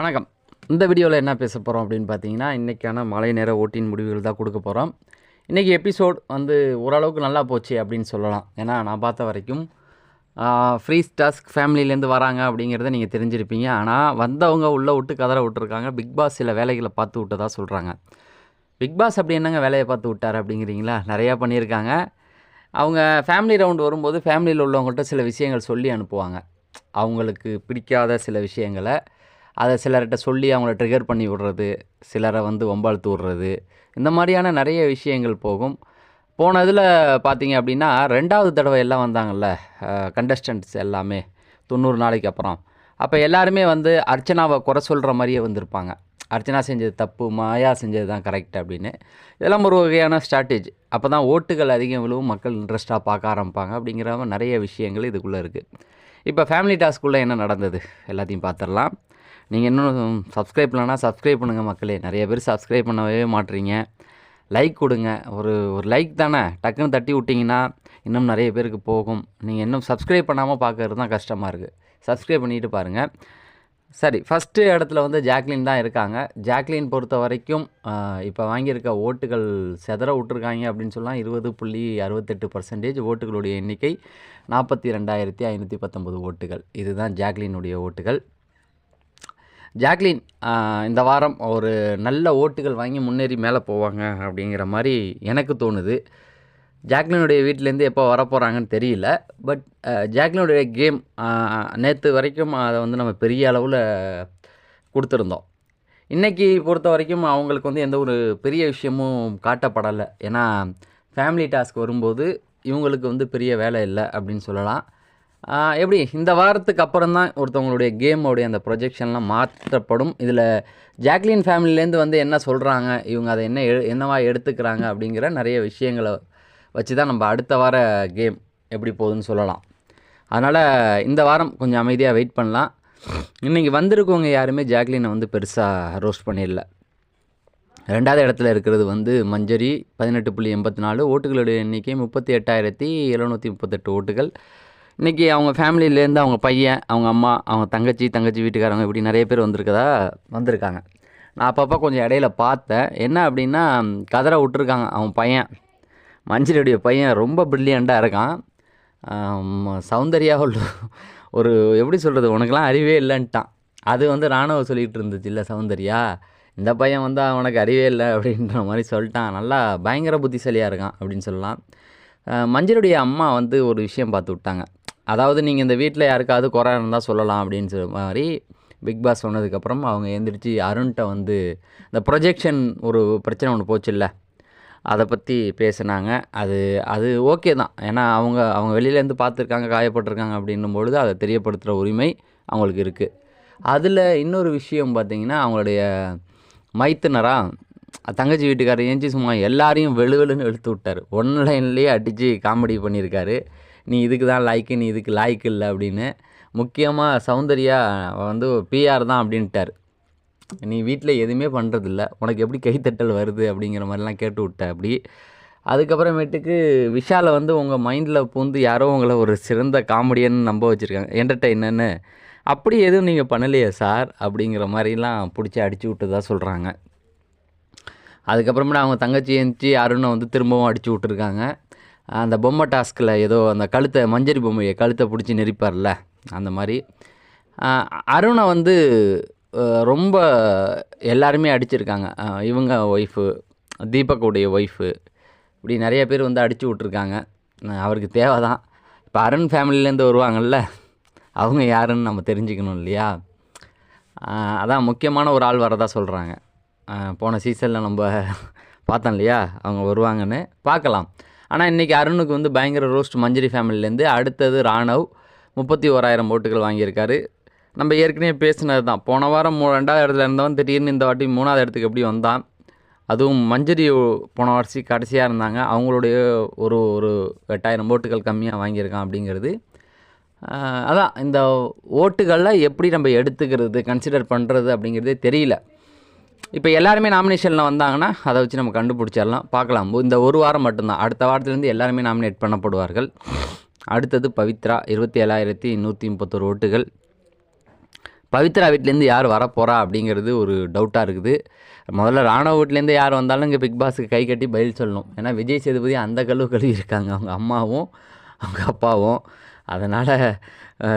வணக்கம். இந்த வீடியோவில் என்ன பேச போகிறோம் அப்படின்னு பார்த்தீங்கன்னா இன்றைக்கான மழை நேர ஓட்டின் முடிவுகள் தான் கொடுக்க போகிறோம் இன்றைக்கி எபிசோட் வந்து ஓரளவுக்கு நல்லா போச்சு அப்படின்னு சொல்லலாம். ஏன்னா நான் பார்த்த வரைக்கும் ஃப்ரீ டாஸ்க் ஃபேமிலியிலேருந்து வராங்க அப்படிங்கிறத நீங்கள் தெரிஞ்சிருப்பீங்க. ஆனால் வந்தவங்க உள்ளே விட்டு கதற விட்டுருக்காங்க. பிக் பாஸ் சில வேலைகளை பார்த்து விட்டதாக சொல்கிறாங்க பிக் பாஸ் அப்படி என்னங்க வேலையை பார்த்து விட்டார் அப்படிங்கிறீங்களா? நிறையா பண்ணியிருக்காங்க. அவங்க ஃபேமிலி ரவுண்ட் வரும்போது ஃபேமிலியில் உள்ளவங்கள்ட்ட சில விஷயங்கள் சொல்லி அனுப்புவாங்க. அவங்களுக்கு பிடிக்காத சில விஷயங்களை. அதை சிலர்கிட்ட சொல்லி அவங்கள ட்ரிகர் பண்ணி விடுறது சிலரை வந்து ஒம்பாழ்த்து விடுறது இந்த மாதிரியான நிறைய விஷயங்கள் போகும். போன இதில் பார்த்தீங்க அப்படின்னா ரெண்டாவது தடவை எல்லாம் வந்தாங்கல்ல கண்டஸ்டன்ட்ஸ் எல்லாமே தொண்ணூறு நாளைக்கு அப்புறம். அப்போ எல்லாருமே வந்து அர்ச்சனாவை குறை சொல்கிற மாதிரியே வந்திருப்பாங்க. அர்ச்சனா செஞ்சது தப்பு மாயா செஞ்சது தான் கரெக்ட் அப்படின்னு. இதெல்லாம் ஒரு வகையான ஸ்ட்ராட்டஜி அப்போ தான் ஓட்டுகள் அதிகம் விழுவும் மக்கள் இன்ட்ரெஸ்ட்டாக பார்க்க ஆரம்பிப்பாங்க அப்படிங்கிற மாதிரி நிறைய விஷயங்கள் இதுக்குள்ளே இருக்குது இப்போ ஃபேமிலி டாஸ்க்குள்ளே என்ன நடந்தது? எல்லாத்தையும் பார்த்துடலாம். நீங்கள் இன்னும் சப்ஸ்கிரைப் இல்லைன்னா சப்ஸ்கிரைப் பண்ணுங்கள் மக்களே. நிறைய பேர் சப்ஸ்கிரைப் பண்ணவே மாட்டுறீங்க லைக் கொடுங்க. ஒரு ஒரு லைக் தானே. டக்குன்னு தட்டி விட்டிங்கன்னா இன்னும் நிறைய பேருக்கு போகும். நீங்கள் இன்னும் சப்ஸ்கிரைப் பண்ணாமல் பார்க்கறது தான் கஷ்டமாக இருக்குது சப்ஸ்கிரைப் பண்ணிட்டு பாருங்கள் சரி ஃபஸ்ட்டு இடத்துல வந்து ஜாக்லின் தான் இருக்காங்க. ஜாக்லின் பொறுத்த வரைக்கும் இப்போ வாங்கியிருக்க ஓட்டுகள் செதற விட்ருக்காங்க அப்படின்னு சொல்லலாம் இருபது புள்ளி அறுபத்தெட்டு பர்சன்டேஜ் ஓட்டுகளுடைய எண்ணிக்கை நாற்பத்தி ரெண்டாயிரத்தி ஐநூற்றி பத்தொம்பது ஓட்டுகள். இதுதான் ஜாக்லினுடைய ஓட்டுகள். ஜாக்லின் இந்த வாரம் ஒரு நல்ல ஓட்டுகள் வாங்கி முன்னேறி மேலே போவாங்க அப்படிங்கிற மாதிரி எனக்கு தோணுது. ஜாக்லினுடைய வீட்டிலேருந்து எப்போ வரப்போகிறாங்கன்னு தெரியல. பட் ஜாக்லினுடைய கேம் நேற்று வரைக்கும் அதை வந்து நம்ம பெரிய அளவில் கொடுத்துருந்தோம். இன்றைக்கி பொறுத்த வரைக்கும் அவங்களுக்கு வந்து எந்த ஒரு பெரிய விஷயமும் காட்டப்படலை. ஏன்னா ஃபேமிலி டாஸ்க் வரும்போது இவங்களுக்கு வந்து பெரிய வேலை இல்லை அப்படின்னு சொல்லலாம். எப்படி? இந்த வாரத்துக்கு அப்புறம் தான் ஒருத்தவங்களுடைய கேமோடைய அந்த ப்ரொஜெக்ஷன்லாம் மாற்றப்படும். இதில் ஜாக்லின் ஃபேமிலிலேருந்து வந்து என்ன சொல்கிறாங்க இவங்க அதை என்ன எ என்னவா எடுத்துக்கிறாங்க? அப்படிங்கிற நிறைய விஷயங்களை வச்சு தான் நம்ம அடுத்த வார கேம் எப்படி போகுதுன்னு சொல்லலாம். அதனால் இந்த வாரம் கொஞ்சம் அமைதியாக வெயிட் பண்ணலாம். இன்றைக்கி வந்திருக்கவங்க யாருமே ஜாக்லினை வந்து பெருசாக ரோஸ்ட் பண்ணிடல. ரெண்டாவது இடத்துல இருக்கிறது வந்து மஞ்சரி பதினெட்டு புள்ளி எண்பத்தி நாலு ஓட்டுகளுடைய எண்ணிக்கை முப்பத்தி எட்டாயிரத்தி எழுநூற்றி முப்பத்தெட்டு ஓட்டுகள். இன்றைக்கி அவங்க ஃபேமிலியிலேருந்து அவங்க பையன் அவங்க அம்மா அவங்க தங்கச்சி தங்கச்சி வீட்டுக்காரங்க இப்படி நிறைய பேர் வந்திருக்கதா? வந்திருக்காங்க. நான் அப்பப்போ கொஞ்சம் இடையில பார்த்தேன். என்ன அப்படின்னா கதரை விட்டுருக்காங்க அவன் பையன். மஞ்சளுடைய பையன் ரொம்ப ப்ரில்லியண்ட்டாக இருக்கான். ஆம், சௌந்தர்யா உள்ள- ஒரு எப்படி சொல்கிறது உனக்கெலாம் அறிவே இல்லைன்ட்டான். அது வந்து ராணுவ சொல்லிகிட்டு இருந்துச்சு இல்லை சௌந்தர்யா இந்த பையன் வந்து அவனுக்கு அறிவே இல்லை அப்படின்ற மாதிரி சொல்லிட்டான். நல்லா பயங்கர புத்திசாலியாக இருக்கான் அப்படின்னு சொல்லலாம். மஞ்சளுடைய அம்மா வந்து ஒரு விஷயம் பார்த்து விட்டாங்க. அதாவது நீங்கள் இந்த வீட்டில் யாருக்காவது குறை இருந்தால் சொல்லலாம் அப்படின்னு சொல்ல மாதிரி பிக் பாஸ் சொன்னதுக்கப்புறம் அவங்க எழுந்திரிச்சு அருண்கிட்ட வந்து இந்த ப்ரொஜெக்ஷன் ஒரு பிரச்சனை ஒன்று போச்சுல்ல அதை பற்றி பேசுனாங்க. அது அது ஓகே தான். ஏன்னா அவங்க அவங்க வெளியிலேருந்து பார்த்துருக்காங்க காயப்பட்டிருக்காங்க அப்படின்னும் பொழுது அதை தெரியப்படுத்துகிற உரிமை அவங்களுக்கு இருக்குது அதில் இன்னொரு விஷயம் பார்த்தீங்கன்னா அவங்களுடைய மைத்துனராக தங்கச்சி வீட்டுக்காரர் ஏஞ்சி சும்மா எல்லாரையும் வெளுவெளுன்னு இழுத்து விட்டார். ஒன்லைன்லேயே அடித்து காமெடி பண்ணியிருக்காரு. நீ இதுக்கு தான் லாய்க்கு நீ இதுக்கு லைக் இல்லை அப்படின்னு முக்கியமாக சௌந்தர்யா வந்து பிஆர் தான் அப்படின்ட்டார். நீ வீட்டில் எதுவுமே பண்ணுறதில்ல உனக்கு எப்படி கைத்தட்டல் வருது அப்படிங்கிற மாதிரிலாம் கேட்டு விட்ட அப்படி. அதுக்கப்புறமேட்டுக்கு விஷாலை வந்து உங்கள் மைண்டில் பூந்து யாரோ உங்களை ஒரு சிறந்த காமெடியன் நம்ப வச்சுருக்காங்க. என்டர்டெயினர்னு அப்படி எதுவும் நீங்கள் பண்ணலையே சார் அப்படிங்கிற மாதிரிலாம் பிடிச்சி அடிச்சு விட்டதாக சொல்கிறாங்க அதுக்கப்புறமேட்டு அவங்க தங்கச்சி எழுந்துச்சி அருணை வந்து திரும்பவும் அடித்து விட்டுருக்காங்க. அந்த பொம்மை டாஸ்கில் ஏதோ அந்த கழுத்தை மஞ்சரி பொம்மையை கழுத்தை பிடிச்சி நெரிப்பார்ல அந்த மாதிரி. அருணை வந்து ரொம்ப எல்லாருமே அடிச்சிருக்காங்க. இவங்க ஒய்ஃபு தீபக்குடைய ஒய்ஃபு இப்படி நிறைய பேர் வந்து அடித்து விட்ருக்காங்க அவருக்கு தேவை தான் இப்போ அருண் ஃபேமிலிலேருந்து வருவாங்கல்ல அவங்க யாருன்னு நம்ம தெரிஞ்சுக்கணும் இல்லையா? அதான் முக்கியமான ஒரு ஆள் வரதா சொல்கிறாங்க போன சீசனில் நம்ம பார்த்தோம் இல்லையா? அவங்க வருவாங்கன்னு பார்க்கலாம். ஆனால் இன்றைக்கி அருணுக்கு வந்து பயங்கர ரோஸ்ட் மஞ்சரி ஃபேமிலிலேருந்து அடுத்தது ராணவ் முப்பத்தி ஓராயிரம் ஓட்டுகள் வாங்கியிருக்காரு. நம்ம ஏற்கனவே பேசினது தான். போன வாரம் மூ ரெண்டாவது இடத்துல இருந்தவன் திடீர்னு இந்த வாட்டி மூணாவது இடத்துக்கு எப்படி வந்தான்? அதுவும் மஞ்சரி போன வருஷம் கடைசியாக இருந்தாங்க. அவங்களுடைய ஒரு ஒரு எட்டாயிரம் ஓட்டுகள் கம்மியாக வாங்கியிருக்கான் அப்படிங்கிறது. அதான் இந்த ஓட்டுகளில் எப்படி நம்ம எடுத்துக்கிறது கன்சிடர் பண்ணுறது அப்படிங்கிறதே தெரியல. இப்போ எல்லாருமே நாமினேஷனில் வந்தாங்கன்னா அதை வச்சு நம்ம கண்டுபிடிச்சிடலாம். பார்க்கலாம். இந்த ஒரு வாரம் மட்டும்தான். அடுத்த வாரத்துலேருந்து எல்லாருமே நாமினேட் பண்ணப்படுவார்கள். அடுத்தது பவித்ரா இருபத்தி ஏழாயிரத்தி நூற்றி முப்பத்தொரு ஓட்டுகள். பவித்ரா வீட்லேருந்து யார் வரப்போகிறா அப்படிங்கிறது ஒரு டவுட்டாக இருக்குது. முதல்ல ராணுவ வீட்லேருந்து யார் வந்தாலும் இங்கே பிக் பாஸுக்கு கை கட்டி பதில் சொல்லணும். ஏன்னா விஜய் சேதுபதி அந்த கழுவு கழுவி இருக்காங்க. அவங்க அம்மாவும் அவங்க அப்பாவும். அதனால்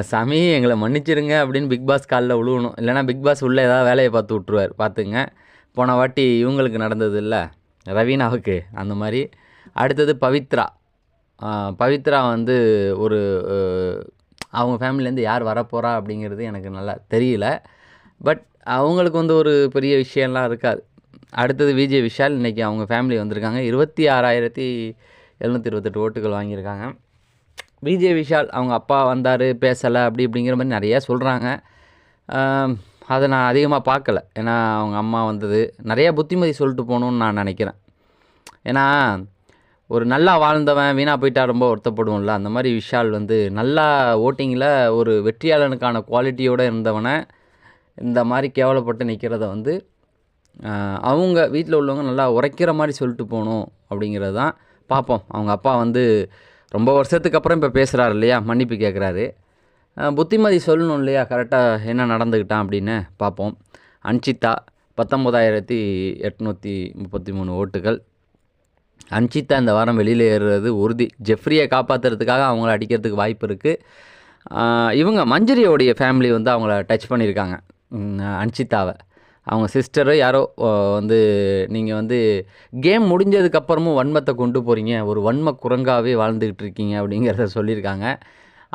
சாமி எங்களை மன்னிச்சிருங்க அப்படின்னு பிக் பாஸ் காலில் விழுவணும் இல்லைனா பிக் பாஸ் உள்ளே ஏதாவது வேலையை பார்த்து விட்ருவார் பார்த்துங்க போன வாட்டி இவங்களுக்கு நடந்தது இல்லை. ரவீனாவுக்கு அந்த மாதிரி. அடுத்தது பவித்ரா. பவித்ரா வந்து ஒரு அவங்க ஃபேமிலிலேருந்து யார் வரப்போகிறா அப்படிங்கிறது எனக்கு நல்லா தெரியல. பட் அவங்களுக்கு வந்து ஒரு பெரிய விஷயம்லாம் இருக்காது. அடுத்தது விஜய் விஷால் இன்றைக்கி அவங்க ஃபேமிலி வந்திருக்காங்க. இருபத்தி ஆறாயிரத்தி எழுநூற்றி இருபத்தெட்டு ஓட்டுகள் வாங்கியிருக்காங்க. விஜய் விஷால் அவங்க அப்பா வந்தார் பேசலை அப்படி இப்படிங்கிற மாதிரி நிறையா சொல்கிறாங்க அதை நான் அதிகமாக பார்க்கல. ஏன்னா அவங்க அம்மா வந்தது. நிறைய புத்திமதி சொல்லிட்டு போகணுன்னு நான் நினைக்கிறேன். ஏன்னா ஒரு நல்லா வாழ்ந்தவன் வீணாக போயிட்டா ரொம்ப வருத்தப்படுவோம்ல. அந்த மாதிரி விஷால் வந்து நல்லா ஓட்டிங்கில் ஒரு வெற்றியாளனுக்கான குவாலிட்டியோடு இருந்தவனை இந்த மாதிரி கேவலப்பட்டு நிற்கிறத வந்து அவங்க வீட்டில் உள்ளவங்க நல்லா உரைக்கிற மாதிரி சொல்லிட்டு போகணும் அப்படிங்கிறது தான். பார்ப்போம். அவங்க அப்பா வந்து ரொம்ப வருஷத்துக்கு அப்புறம் இப்போ பேசுகிறாரு இல்லையா? மன்னிப்பு கேட்குறாரு புத்திமதி சொல்லணும் இல்லையா? கரெக்டாக என்ன நடந்துக்கிட்டான் அப்படின்னு பார்ப்போம் அன்சிதா பத்தொம்போதாயிரத்தி எட்நூற்றி முப்பத்தி மூணு ஓட்டுகள். அன்சிதா இந்த வாரம் வெளியில் ஏறுறது உறுதி. ஜெஃப்ரியை காப்பாற்றுறதுக்காக அவங்கள அடிக்கிறதுக்கு வாய்ப்பு இருக்குது இவங்க மஞ்சரியோடைய ஃபேமிலி வந்து அவங்கள டச் பண்ணியிருக்காங்க. அன்சிதாவை. அவங்க சிஸ்டரு யாரோ வந்து நீங்கள் வந்து கேம் முடிஞ்சதுக்கப்புறமும் வன்மத்தை கொண்டு போகிறீங்க ஒரு வன்ம குரங்காவே வாழ்ந்துக்கிட்டு இருக்கீங்க அப்படிங்கிறத சொல்லியிருக்காங்க.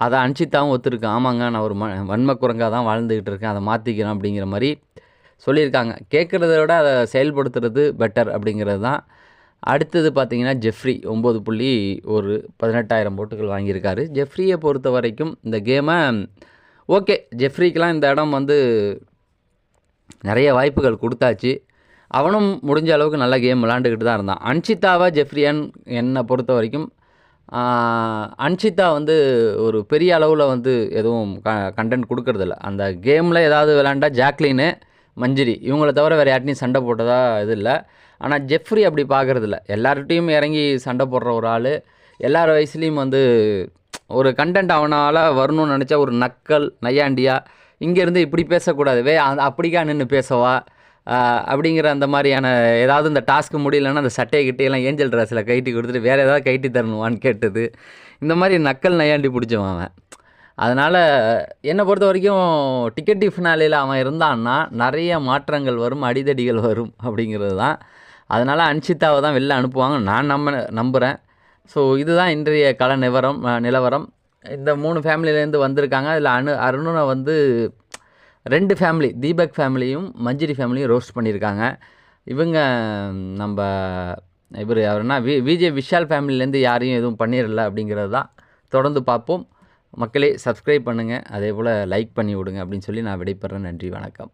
அதை அன்சிதாவும் ஒத்துருக்கு. ஆமாங்க நான் ஒரு ம வன்ம குரங்காக தான் வாழ்ந்துக்கிட்டு இருக்கேன். அதை மாற்றிக்கிறேன் அப்படிங்கிற மாதிரி சொல்லியிருக்காங்க. கேட்குறத விட அதை செயல்படுத்துறது பெட்டர் அப்படிங்கிறது தான். அடுத்தது பார்த்திங்கன்னா ஜெஃப்ரி ஒம்பது புள்ளி ஒரு பதினெட்டாயிரம் போட்டுகள் வாங்கியிருக்காரு. ஜெஃப்ரியை பொறுத்த வரைக்கும் இந்த கேமை ஓகே ஜெஃப்ரிக்கெலாம் இந்த இடம் வந்து நிறைய வாய்ப்புகள் கொடுத்தாச்சு. அவனும் முடிஞ்ச அளவுக்கு நல்ல கேம் விளாண்டுக்கிட்டு தான் இருந்தான். அன்ஷிதாவா ஜெஃப்ரியன் என்னை பொறுத்த வரைக்கும் அன்ஷிதா வந்து ஒரு பெரிய அளவில் வந்து எதுவும் க கண்டென்ட் கொடுக்கறதில்ல. அந்த கேமில் ஏதாவது விளாண்டா ஜாக்லின்னு மஞ்சிரி இவங்கள தவிர வேறு யார்ட்டையும் சண்டை போட்டதா இது இல்லை. ஆனால் ஜெஃப்ரி அப்படி பார்க்குறதில்ல எல்லார்கிட்டையும் இறங்கி சண்டை போடுற ஒரு ஆள் எல்லார் வயசுலேயும் வந்து ஒரு கண்டென்ட் அவனால் வரணும்னு நினச்சா ஒரு நக்கல் நையாண்டியா இங்கேருந்து இப்படி பேசக்கூடாது. வே அப்படிக்கா நின்று பேசவா? அப்படிங்கிற அந்த மாதிரியான ஏதாவது இந்த டாஸ்க்கு முடியலன்னா அந்த சட்டையை கிட்டையெல்லாம் ஏஞ்சல் ட்ரெஸ்ஸில் கைட்டி கொடுத்துட்டு வேறு ஏதாவது கைட்டி தரணுமான்னு கேட்டது. இந்த மாதிரி நக்கல் நையாண்டி பிடிச்சவன் அவன். அதனால் என்னை பொறுத்த வரைக்கும் டிக்கெட் டிஃபினாலையில் அவன் இருந்தான்னா நிறைய மாற்றங்கள் வரும் அடிதடிகள் வரும் அப்படிங்கிறது தான். அதனால் அன்ஷிதாவை தான் வெளில அனுப்புவாங்க நான் நம்ம நம்புகிறேன் ஸோ இதுதான் இன்றைய கல நிவரம் நிலவரம். இந்த மூணு ஃபேமிலியிலேருந்து வந்திருக்காங்க. அதில் அனு அருணனை வந்து ரெண்டு ஃபேமிலி தீபக் ஃபேமிலியும் மஞ்சிரி ஃபேமிலியும் ரோஸ்ட் பண்ணியிருக்காங்க இவங்க நம்ம இவர் அவர்னா வி விஜய் விஷால் ஃபேமிலிலேருந்து யாரையும் எதுவும் பண்ணிடல அப்படிங்கிறது தான் தொடர்ந்து பார்ப்போம். மக்களே சப்ஸ்கிரைப் பண்ணுங்கள் அதே போல் லைக் பண்ணி விடுங்க அப்படின்னு சொல்லி நான் விடைபெறேன். நன்றி வணக்கம்.